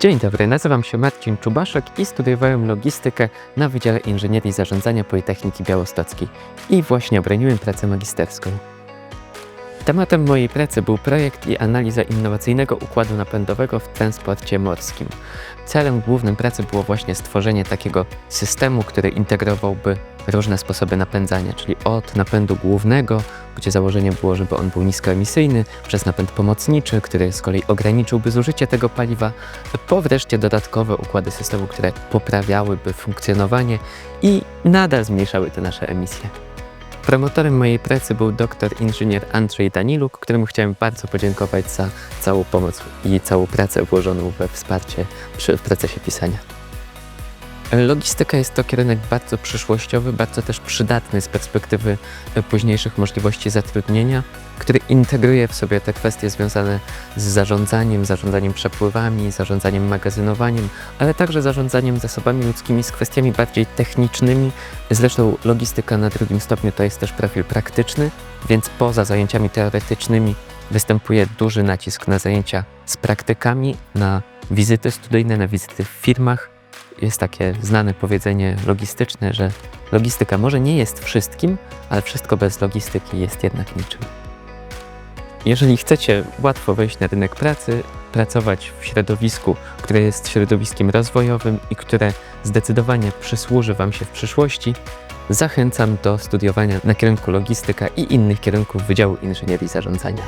Dzień dobry, nazywam się Marcin Czubaszek i studiowałem logistykę na Wydziale Inżynierii Zarządzania Politechniki Białostockiej i właśnie obroniłem pracę magisterską. Tematem mojej pracy był projekt i analiza innowacyjnego układu napędowego w transporcie morskim. Celem głównym pracy było właśnie stworzenie takiego systemu, który integrowałby różne sposoby napędzania, czyli od napędu głównego, gdzie założeniem było, żeby on był niskoemisyjny, przez napęd pomocniczy, który z kolei ograniczyłby zużycie tego paliwa, po wreszcie dodatkowe układy systemu, które poprawiałyby funkcjonowanie i nadal zmniejszały te nasze emisje. Promotorem mojej pracy był doktor inżynier Andrzej Daniluk, któremu chciałem bardzo podziękować za całą pomoc i całą pracę włożoną we wsparcie przy procesie pisania. Logistyka jest to kierunek bardzo przyszłościowy, bardzo też przydatny z perspektywy e, późniejszych możliwości zatrudnienia, który integruje w sobie te kwestie związane z zarządzaniem, zarządzaniem przepływami, zarządzaniem magazynowaniem, ale także zarządzaniem zasobami ludzkimi z kwestiami bardziej technicznymi. Zresztą logistyka na drugim stopniu to jest też profil praktyczny, więc poza zajęciami teoretycznymi występuje duży nacisk na zajęcia z praktykami, na wizyty studyjne, na wizyty w firmach. Jest takie znane powiedzenie logistyczne, że logistyka może nie jest wszystkim, ale wszystko bez logistyki jest jednak niczym. Jeżeli chcecie łatwo wejść na rynek pracy, pracować w środowisku, które jest środowiskiem rozwojowym i które zdecydowanie przysłuży Wam się w przyszłości, zachęcam do studiowania na kierunku logistyka i innych kierunków Wydziału Inżynierii Zarządzania.